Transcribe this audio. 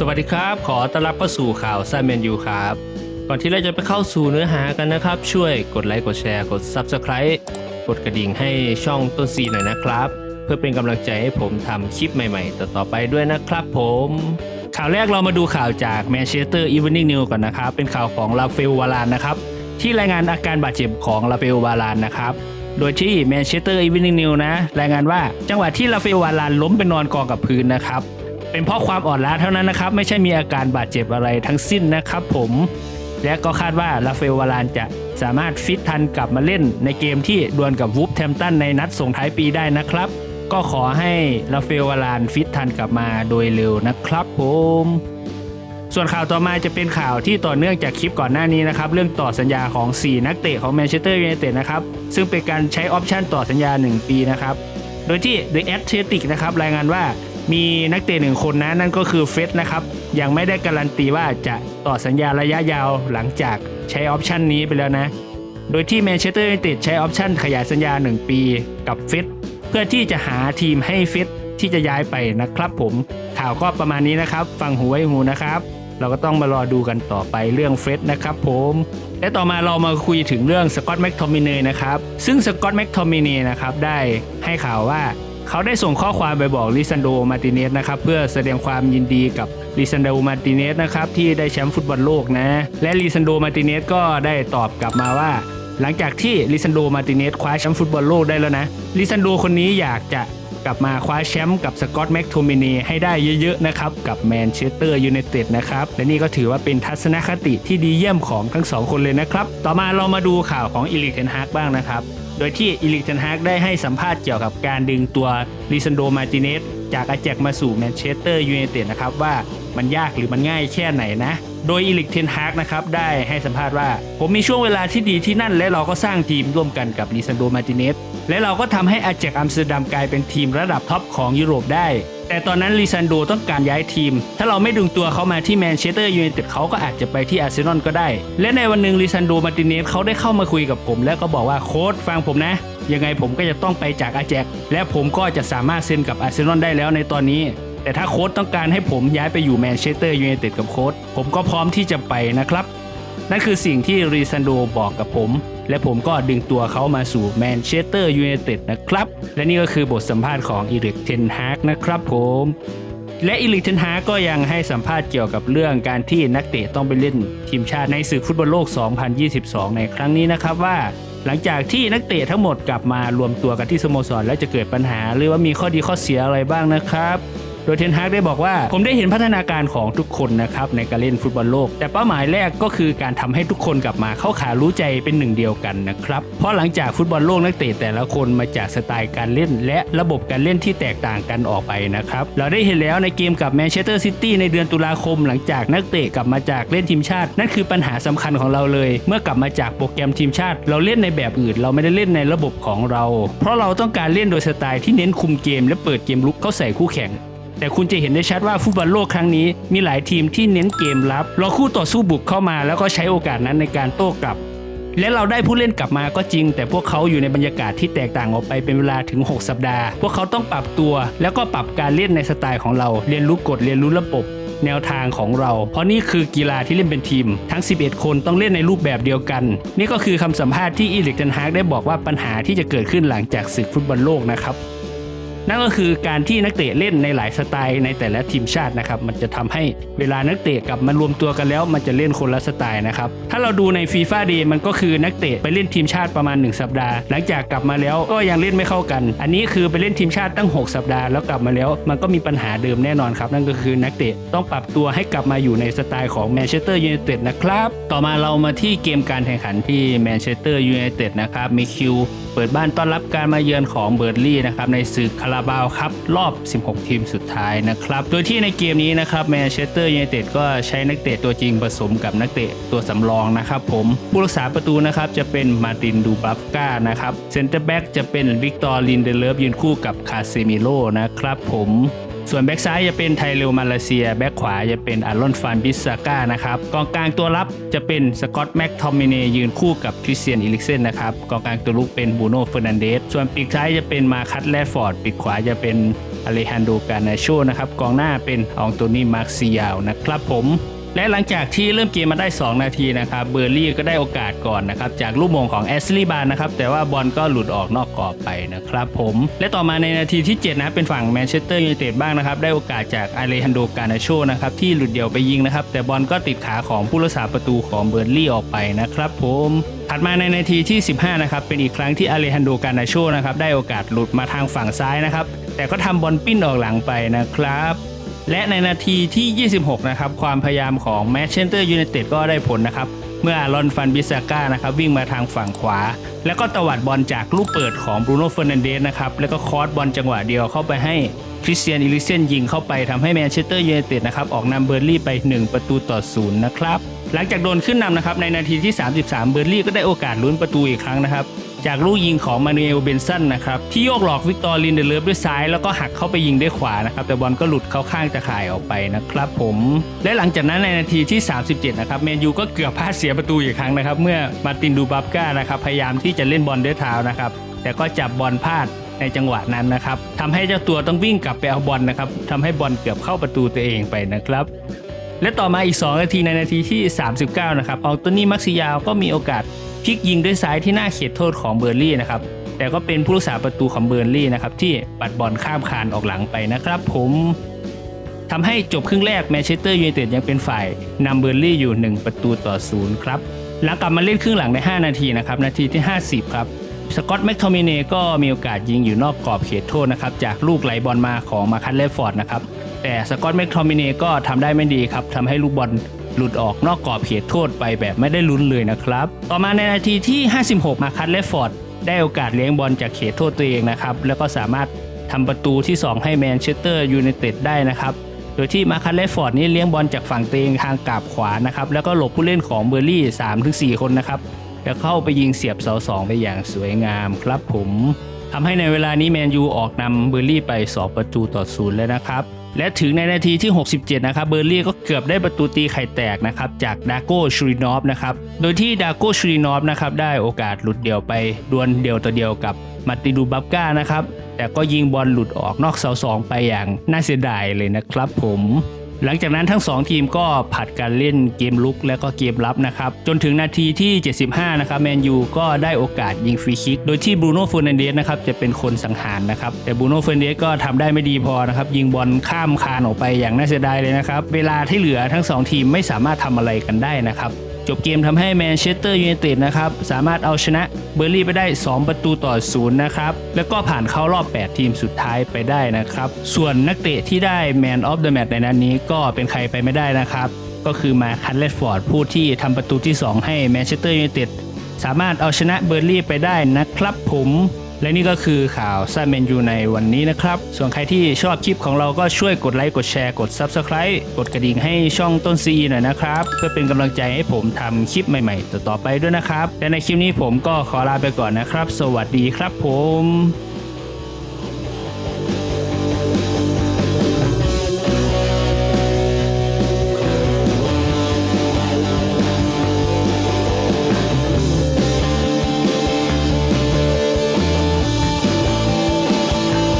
สวัสดีครับ ขอต้อนรับเข้าสู่ข่าวซันแมนยูครับ ก่อนที่เราจะไปเข้าสู่เนื้อหากันนะครับ ช่วยกดไลค์กดแชร์กด Subscribe กดกระดิ่งให้ช่องต้นซีหน่อยนะครับ เพื่อเป็นกำลังใจให้ผมทำคลิปใหม่ๆ ต่อๆไปด้วยนะครับผมข่าวแรกเรามาดูข่าวจาก Manchester Evening News ก่อนนะครับ เป็นข่าวของลาเฟลวารานนะครับ ที่รายงานอาการบาดเจ็บของลาเฟลวารานนะครับ โดยที่ Manchester Evening News นะ รายงานว่าจังหวะที่ลาเฟลวารานล้มไปนอนกองกับพื้นนะครับ เป็นเพราะความอ่อนล้าเท่านั้นนะครับ ไม่ใช่มีอาการบาดเจ็บอะไรทั้งสิ้นนะครับผม และก็คาดว่าลาเฟลวารานจะสามารถฟิตทันกลับมาเล่นในเกมที่ดวลกับวูฟแทมตันในนัดส่งท้ายปีได้นะครับ ก็ขอให้ลาเฟลวารานฟิตทันกลับมาโดยเร็วนะครับผมส่วนข่าวต่อมาจะเป็นข่าวที่ต่อเนื่องจากคลิปก่อนหน้านี้นะครับเรื่องต่อสัญญาของ 4 นักเตะของแมนเชสเตอร์ยูไนเต็ดนะครับซึ่งเป็นการใช้ออปชั่นต่อสัญญา 1 ปีนะครับโดยที่ The Athletic นะครับรายงานว่า มีนักเตะหนึ่งคนนะนั่นก็คือเฟสนะครับ ยังไม่ได้การันตีว่าจะต่อสัญญาระยะยาวหลังจากใช้ออปชันนี้ไปแล้วนะ โดยที่แมนเชสเตอร์ยูไนเต็ดใช้ออปชันขยายสัญญา 1 ปีกับเฟสเพื่อที่จะหาทีมให้เฟสที่จะย้ายไปนะครับผมข่าวก็ประมาณนี้นะครับ ฟังหูไว้หูนะครับ เราก็ต้องมารอดูกันต่อไปเรื่องเฟรดนะครับผมและต่อมาเรามาคุยถึงเรื่องสกอตแม็กทอมินเนนะครับซึ่งสกอตแม็กทอมินเนนะครับได้ให้ข่าวว่า เขาได้ส่งข้อความไปบอกลิซันโดมาติเนสนะครับเพื่อแสดงความยินดีกับลิซันโดมาติเนสนะครับที่ได้แชมป์ฟุตบอลโลกนะ และลิซันโดมาติเนสก็ได้ตอบกลับมาว่า หลังจากที่ลิซันโดมาติเนสคว้าแชมป์ฟุตบอลโลกได้แล้วนะลิซันโดคนนี้อยากจะกลับมาคว้าแชมป์กับสกอตแม็กโทมินีให้ได้เยอะๆนะครับกับแมนเชสเตอร์ยูไนเต็ดนะครับและนี่ก็ถือว่าเป็นทัศนคติที่ดีเยี่ยมของทั้งสองคนเลยนะครับ ต่อมาเรามาดูข่าวของอิลิกเทนฮากบ้างนะครับ โดยที่อิลิกเทนฮากได้ให้สัมภาษณ์เกี่ยวกับการดึงตัวลิซันโดมาติเนสจากอาแจกมาสู่แมนเชสเตอร์ยูไนเต็ดนะครับว่ามันยากหรือมันง่ายแค่ไหนนะ โดยอิลิกเทนฮากนะครับได้ให้สัมภาษณ์ว่า ผมมีช่วงเวลาที่ดีที่นั่น และเราก็สร้างทีมร่วมกันกับลิซันโดมาติเนสและเราก็ทำให้อาแจกอัมสเตอร์ดัมกลายเป็นทีมระดับท็อปของยุโรปได้ แต่ตอนนั้นลิซันโดต้องการย้ายทีม ถ้าเราไม่ดึงตัวเขามาที่แมนเชสเตอร์ยูไนเต็ดเขาก็อาจจะไปที่อาร์เซนอลก็ได้ และในวันหนึ่งลิซันโดมาติเนสเขาได้เข้ามาคุยกับผม แล้วก็บอกว่าโค้ดฟังผมนะยังไงผมก็จะต้องไปจากอาแจกและผมก็จะสามารถเซ็นกับอาร์เซนอลได้แล้วในตอนนี้ แต่ถ้าโค้ดต้องการให้ผมย้ายไปอยู่แมนเชสเตอร์ยูไนเต็ดกับโค้ดผมก็พร้อมที่จะไปนะครับ นั่นคือสิ่งที่รีซันโดบอกกับผม และผมก็ดึงตัวเขามาสู่แมนเชสเตอร์ยูไนเต็ดนะครับ และนี่ก็คือบทสัมภาษณ์ของอีริกเทนฮากนะครับผมและอีริกเทนฮากก็ยังให้สัมภาษณ์เกี่ยวกับเรื่องการที่นักเตะต้องไปเล่นทีมชาติในศึกฟุตบอลโลก 2022 ในครั้งนี้นะครับว่า หลังจากที่นักเตะทั้งหมดกลับมารวมตัวกันที่สโมสร แล้วจะเกิดปัญหา หรือว่ามีข้อดีข้อเสียอะไรบ้างนะครับ ดยเทนฮากได้บอกว่า ผมได้เห็นพัฒนาการของทุกคนนะครับในการเล่นฟุตบอลโลก แต่เป้าหมายแรกก็คือการทำให้ทุกคนกลับมาเข้าขารู้ใจเป็นหนึ่งเดียวกันนะครับ เพราะหลังจากฟุตบอลโลกนักเตะแต่ละคนมาจากสไตล์การเล่น และระบบการเล่นที่แตกต่างกันออกไปนะครับ เราได้เห็นแล้วในเกมกับแมนเชสเตอร์ซิตี้ในเดือนตุลาคมหลังจากนักเตะกลับมาจากเล่นทีมชาติ นั่นคือปัญหาสำคัญของเราเลย เมื่อกลับมาจากโปรแกรมทีมชาติ เราเล่นในแบบอื่น เราไม่ได้เล่นในระบบของเรา เพราะเราต้องการเล่นโดยสไตล์ที่เน้นคุมเกมและเปิดเกมลุกเข้าใส่คู่แข่ง แต่คุณจะเห็นได้ชัดว่าฟุตบอลโลกครั้งนี้มีหลายทีมที่เน้นเกมรับรอคู่ต่อสู้บุกเข้ามา แล้วก็ใช้โอกาสนั้นในการโต้กลับ และเราได้ผู้เล่นกลับมาก็จริง แต่พวกเขาอยู่ในบรรยากาศที่แตกต่างออกไปเป็นเวลาถึง 6 สัปดาห์ พวกเขาต้องปรับตัว แล้วก็ปรับการเล่นในสไตล์ของเรา เรียนรู้กฎเรียนรู้ระบบแนวทางของเรา เพราะนี่คือกีฬาที่เล่นเป็นทีม ทั้ง 11 คนต้องเล่นในรูปแบบเดียวกัน นี่ก็คือคำสัมภาษณ์ที่อีลิกเทนฮากได้บอกว่าปัญหาที่จะเกิดขึ้นหลังจากศึกฟุตบอลโลกนะครับ นั่นก็คือการที่นักเตะเล่นในหลายสไตล์ในแต่ละทีมชาตินะครับมันจะทำให้เวลานักเตะกลับมารวมตัวกันแล้ว มันจะเล่นคนละสไตล์นะครับถ้าเราดูในฟีฟ่าเดย์มันก็คือนักเตะไปเล่นทีมชาติประมาณ 1 สัปดาห์ หลังจากกลับมาแล้วก็ยังเล่นไม่เข้ากัน อันนี้คือไปเล่นทีมชาติตั้ง 6 สัปดาห์แล้วกลับมาแล้วมันก็มีปัญหาเดิมแน่นอนครับนั่นก็คือนักเตะต้องปรับตัวให้กลับมาอยู่ในสไตล์ของแมนเชสเตอร์ยูไนเต็ดนะครับต่อมาเรามาที่เกมการแข่งขันที่แมนเชสเตอร์ยูไนเต็ดนะครับมีคิวเปิดบ้านต้อนรับการมาเยือนของเบิร์ดลี่นะครับในศึกคาราบาวครับรอบ 16 ทีมสุดท้ายนะครับ โดยที่ในเกมนี้นะครับแมนเชสเตอร์ยูไนเต็ดก็ใช้นักเตะตัวจริงผสมกับนักเตะตัวสำรองนะครับผมผู้รักษาประตูนะครับจะเป็นมาร์ตินดูบัฟกานะครับเซนเตอร์แบ็กจะเป็นวิกตอร์ลินเดเลฟยืนคู่กับคาเซมิโลนะครับผม ส่วนแบ็กซ้ายจะเป็นไทเรลมาเลเซีย แบ็กขวาจะเป็นอารอนฟานบิสซาก้านะครับกองกลางตัวรับจะเป็นสกอตแม็กทอมมิเนยืนคู่กับคริสเตียนอิลิกเซนนะครับกองกลางตัวลุกเป็นบูโน่เฟอร์นันเดสส่วนปีกซ้ายจะเป็นมาคัตแลดฟอร์ดปีกขวาจะเป็นอเลฮันโดกานาโชนะครับกองหน้าเป็นอองโตนีมาร์คซิยาวนะครับผม และหลังจากที่เริ่มเกมมาได้ 2 นาทีนะครับเบอร์ลี่ก็ได้โอกาสก่อนนะครับจากลูกมงของแอสลีย์บานนะครับแต่ว่าบอลก็หลุดออกนอกกรอบไปนะครับผมและต่อมาในนาทีที่ 7 นะเป็นฝั่งแมนเชสเตอร์ยูไนเต็ดบ้างนะครับได้โอกาสจากอาเลฮันโดกานาโชนะครับที่หลุดเดี่ยวไปยิงนะครับแต่บอลก็ติดขาของผู้รักษาประตูของเบอร์ลี่ออกไปนะครับผมถัดมาในนาทีที่ 15 นะครับ เป็นอีกครั้งที่อาเลฮันโดกานาโชนะครับ ได้โอกาสหลุดมาทางฝั่งซ้ายนะครับ แต่ก็ทำบอลปิ้นออกหลังไปนะครับ และในนาทีที่ 26 นะครับ ความพยายามของแมนเชสเตอร์ยูไนเต็ดก็ได้ผลนะครับ เมื่ออารอนฟันบิซาก้านะครับวิ่งมาทางฝั่งขวา แล้วก็ตวัดบอลจากลูกเปิดของบรูโน่เฟอร์นันเดสนะครับ แล้วก็คอร์สบอลจังหวะเดียวเข้าไปให้คริสเตียนอิลิเซนยิงเข้าไปทำให้แมนเชสเตอร์ยูไนเต็ดนะครับออกนำเบอร์ลี่ไป 1 ประตูต่อศูนย์นะครับหลังจากโดนขึ้นนำนะครับในนาทีที่ 33 เบอร์ลี่ก็ได้โอกาสลุ้นประตูอีกครั้งนะครับ จากลูกยิงของมานูเอลเบนสันนะครับที่โยกหลอกวิกตอร์ลินเดเลฟด้วยซ้ายแล้วก็หักเข้าไปยิงด้วยขวานะครับแต่บอลก็หลุดเข้าข้างตะข่ายออกไปนะครับผมและหลังจากนั้นในนาทีที่ 37 นะครับเมนยูก็เกือบพลาดเสียประตูอีกครั้งนะครับ เมื่อมาตินดูบับก้านะครับพยายามที่จะเล่นบอลด้วยเท้านะครับแต่ก็จับบอลพลาดในจังหวะนั้นนะครับทำให้เจ้าตัวต้องวิ่งกลับไปเอาบอลนะครับทำให้บอลเกือบเข้าประตูตัวเองไปนะครับและต่อมาอีก 2 นาทีในนาทีที่ 39 นะครับอองโตนี่มักซิยาวก็มีโอกาส พลิกยิงด้วยซ้ายที่หน้าเขตโทษของเบอร์ลี่นะครับ แต่ก็เป็นผู้รักษาประตูของเบอร์ลี่นะครับที่ปัดบอลข้ามคานออกหลังไปนะครับผมทำให้จบครึ่งแรกแมนเชสเตอร์ยูไนเต็ดยังเป็นฝ่ายนำเบอร์ลี่อยู่ 1 ประตูต่อศูนย์ครับ หลังกลับมาเล่นครึ่งหลังใน 5 นาทีนะครับ นาทีที่ 50 ครับ สกอตแมคโทมิเนก็มีโอกาสยิงอยู่นอกกรอบเขตโทษนะครับ จากลูกไหลบอลมาของมาคันเลฟฟอร์ดนะครับ แต่สกอตแมคโทมิเนก็ทำได้ไม่ดีครับทำให้ลูกบอล หลุดออกนอกกรอบเขตโทษไปแบบไม่ได้ลุ้นเลยนะครับ ต่อมาในนาทีที่ 56 มาคันเลฟฟอร์ดได้โอกาสเลี้ยงบอลจากเขตโทษตัวเองนะครับ แล้วก็สามารถทำประตูที่ 2 ให้แมนเชสเตอร์ยูไนเต็ดได้นะครับ โดยที่มาคันเลฟฟอร์ดนี่เลี้ยงบอลจากฝั่งตัวเองทางกาบขวานะครับ แล้วก็หลบผู้เล่นของเบอร์ลี่3-4 คนนะครับ แล้วเข้าไปยิงเสียบเสาสองไปอย่างสวยงามครับผมทำให้ในเวลานี้แมนยูออกนำเบอร์ลี่ไป 2 ประตูต่อศูนย์เลยนะครับ และถึงในนาทีที่ 67 นะครับ เบอร์ลี่ก็เกือบได้ประตูตีไข่แตกนะครับ จากดาโก้ชูรินอฟนะครับ โดยที่ดาโก้ชูรินอฟนะครับ ได้โอกาสหลุดเดี่ยวไปดวลเดี่ยวต่อเดียวกับมาติดูบับก้านะครับ แต่ก็ยิงบอลหลุดออกนอกเสาสองไปอย่างน่าเสียดายเลยนะครับผม หลังจากนั้นทั้ง 2 ทีมก็ผัดกันเล่นเกมลุกและก็เกมรับนะครับ จนถึงนาทีที่ 75 นะครับแมนยูก็ได้โอกาสยิงฟรีคิก โดยที่บรูโน่เฟอร์นันเดสนะครับจะเป็นคนสังหารนะครับ แต่บรูโน่เฟอร์นันเดสก็ทำได้ไม่ดีพอนะครับ ยิงบอลข้ามคานออกไปอย่างน่าเสียดายเลยนะครับ เวลาที่เหลือทั้ง 2 ทีมไม่สามารถทำอะไรกันได้นะครับ จบเกมทำให้แมนเชสเตอร์ยูไนเต็ดนะครับสามารถเอาชนะเบอร์ลี่ไปได้ 2 ประตูต่อศูนย์นะครับ แล้วก็ผ่านเข้ารอบ 8 ทีมสุดท้ายไปได้นะครับ ส่วนนักเตะที่ได้ Man of the Match ในนั้นนี้ก็เป็นใครไปไม่ได้นะครับ ก็คือมาคันเลดฟอร์ดผู้ที่ทำประตูที่ 2 ให้แมนเชสเตอร์ยูไนเต็ดสามารถเอาชนะเบอร์ลี่ไปได้นะครับผมและนี่ก็คือข่าวซ่าเมนยูในวันนี้นะครับ ส่วนใครที่ชอบคลิปของเราก็ช่วยกดไลค์ กดแชร์ กด Subscribe กดกระดิ่งให้ช่องต้นซีหน่อยนะครับ เพื่อเป็นกำลังใจให้ผมทำคลิปใหม่ๆ ต่อๆไปด้วยนะครับและในคลิปนี้ผมก็ขอลาไปก่อนนะครับ สวัสดีครับผม